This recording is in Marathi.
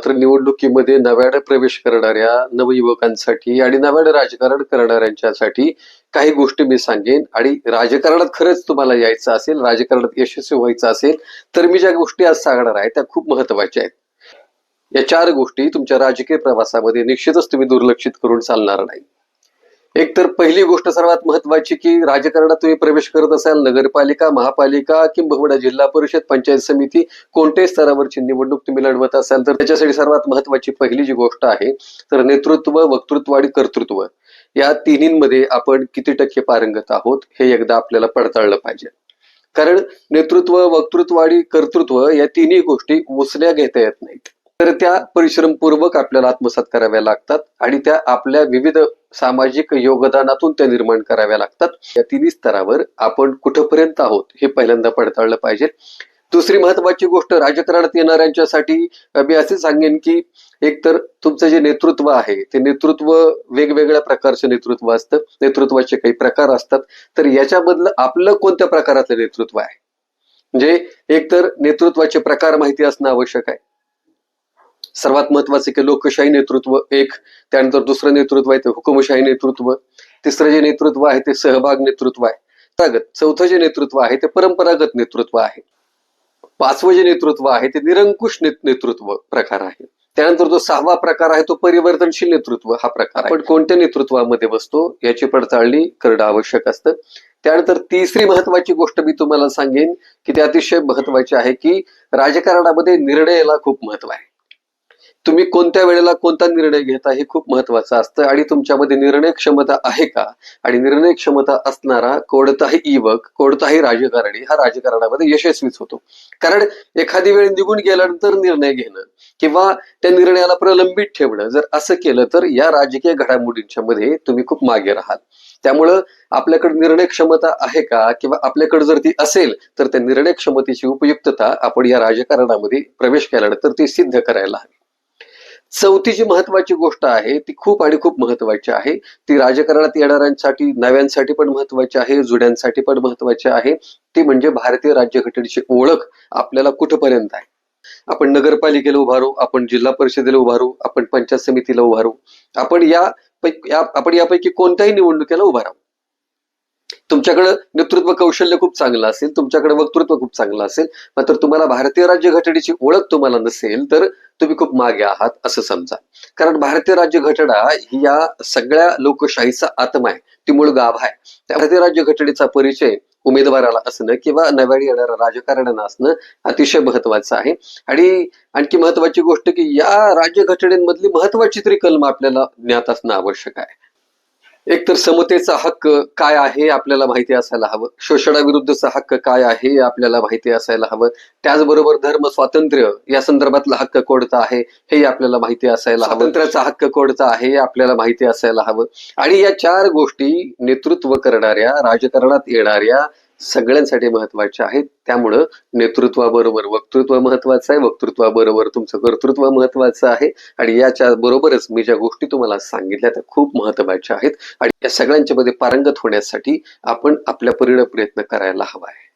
मात्र निवडणुकीमध्ये नव्यानं प्रवेश करणाऱ्या नवयुवकांसाठी आणि नव्यानं राजकारण करणाऱ्यांच्यासाठी काही गोष्टी मी सांगेन. आणि राजकारणात खरंच तुम्हाला यायचं असेल राजकारणात यशस्वी व्हायचं असेल तर मी ज्या गोष्टी आज सांगणार आहे त्या खूप महत्त्वाच्या आहेत. या चार गोष्टी तुमच्या राजकीय प्रवासामध्ये निश्चितच तुम्ही दुर्लक्षित करून चालणार नाही. एक तर पहिली गोष्ट सर्वात महत्वाची की राजकारणात तुम्ही प्रवेश करत असाल नगरपालिका महापालिका किंबहुना जिल्हा परिषद पंचायत समिती कोणत्याही स्तरावरची निवडणूक तुम्ही लढवत असाल तर त्याच्यासाठी सर्वात महत्वाची पहिली जी गोष्ट आहे तर नेतृत्व वक्तृत्व आणि कर्तृत्व. या तिन्हींमध्ये आपण किती टक्के पारंगत आहोत हे एकदा आपल्याला पडताळलं पाहिजे. कारण नेतृत्व वक्तृत्व आणि कर्तृत्व या तिन्ही गोष्टी उचल्या घेता येत नाहीत. तर त्या परिश्रमपूर्वक आपल्याला आत्मसात कराव्या लागतात आणि त्या आपल्या विविध सामाजिक योगदानातून त्या निर्माण कराव्या लागतात. या तिन्ही स्तरावर आपण कुठपर्यंत आहोत हे पहिल्यांदा पडताळलं पाहिजे. दुसरी महत्वाची गोष्ट राजकारणात येणाऱ्यांच्यासाठी मी असे सांगेन की एकतर तुमचं जे नेतृत्व आहे ते नेतृत्व वेगवेगळ्या प्रकारचं नेतृत्व असतं. नेतृत्वाचे काही प्रकार असतात. तर याच्यामधलं आपलं कोणत्या प्रकारातलं नेतृत्व आहे? म्हणजे एकतर नेतृत्वाचे प्रकार माहिती असणं आवश्यक आहे. सर्वात महत्त्वाचे की लोकशाही नेतृत्व एक त्यानंतर दुसरं नेतृत्व आहे ते हुकुमशाही नेतृत्व तिसरं जे नेतृत्व आहे ते सहभाग नेतृत्व आहे. तागत चौथं जे नेतृत्व आहे ते परंपरागत नेतृत्व आहे. पाचवं जे नेतृत्व आहे ते निरंकुश नेतृत्व प्रकार आहे. त्यानंतर जो सहावा प्रकार आहे तो परिवर्तनशील नेतृत्व हा प्रकार आहे. पण कोणत्या नेतृत्वामध्ये बसतो याची पडताळणी करणं आवश्यक असतं. त्यानंतर तिसरी महत्वाची गोष्ट मी तुम्हाला सांगेन की ते अतिशय महत्वाची आहे की राजकारणामध्ये निर्णयाला खूप महत्त्व आहे. तुम्ही कोणत्या वेळेला कोणता निर्णय घेता हे खूप महत्वाचं असतं. आणि तुमच्यामध्ये निर्णय क्षमता आहे का? आणि निर्णय क्षमता असणारा कोणताही युवक कोणताही राजकारणी हा राजकारणामध्ये यशस्वीच होतो. कारण एखादी वेळ निघून गेल्यानंतर निर्णय घेणं किंवा त्या निर्णयाला प्रलंबित ठेवणं जर असं केलं तर या राजकीय घडामोडींच्या मध्ये तुम्ही खूप मागे राहाल. त्यामुळं आपल्याकडे निर्णय क्षमता आहे का किंवा आपल्याकडे जर ती असेल तर त्या निर्णय क्षमतेची उपयुक्तता आपण या राजकारणामध्ये प्रवेश केल्यानंतर ती सिद्ध करायला हवी. चौथी जी महत्वाची गोष्ट आहे ती खूप आणि खूप महत्वाची आहे. ती राजकारणात येणाऱ्यांसाठी नव्यांसाठी पण महत्वाची आहे जुड्यांसाठी पण महत्वाची आहे. ती म्हणजे भारतीय राज्यघटनेची ओळख आपल्याला कुठपर्यंत आहे? आपण नगरपालिकेला उभारू आपण जिल्हा परिषदेला उभारू आपण पंचायत समितीला उभारू आपण या आपण यापैकी कोणत्याही निवडणुकीला उभा राहू. तुमच्याकडे नेतृत्व कौशल्य खूप चांगलं असेल तुमच्याकडे वक्तृत्व खूप चांगलं असेल मात्र तुम्हाला भारतीय राज्यघटनेची ओळख तुम्हाला नसेल तर तुम्ही खूप मागे आहात असं समजा. कारण भारतीय राज्यघटना ही या सगळ्या लोकशाहीचा आत्मा आहे ती मूळ गाभ आहे. त्या भारतीय राज्यघटनेचा परिचय उमेदवाराला असणं किंवा नव्याने येणाऱ्या राजकारण्यांना असणं अतिशय महत्वाचं आहे. आणि आणखी महत्वाची गोष्ट की या राज्यघटनेमधली महत्वाची तरी कलम आपल्याला ज्ञात असणं आवश्यक आहे. एक तर समतेचा हक्क काय आहे आपल्याला माहिती असायला हवं? शोषणाविरुद्धचा हक्क काय आहे आपल्याला माहिती असायला हवं? त्याचबरोबर धर्म स्वातंत्र्य या संदर्भातला हक्क कोणता आहे हे आपल्याला माहिती असायला हवं. स्वातंत्र्याचा हक्क कोणता आहे आपल्याला माहिती असायला हवं. आणि या चार गोष्टी नेतृत्व करणाऱ्या राजकारणात येणाऱ्या सगळ्यांसाठी महत्त्वाच्या आहेत. त्यामुळं नेतृत्वाबरोबर वक्तृत्व महत्वाचं आहे. वक्तृत्वाबरोबर तुमचं कर्तृत्व महत्वाचं आहे. आणि याच्या बरोबरच मी ज्या गोष्टी तुम्हाला सांगितल्या त्या खूप महत्त्वाच्या आहेत. आणि या सगळ्यांच्या मध्ये पारंगत होण्यासाठी आपण आपल्या परिण प्रयत्न करायला हवा आहे.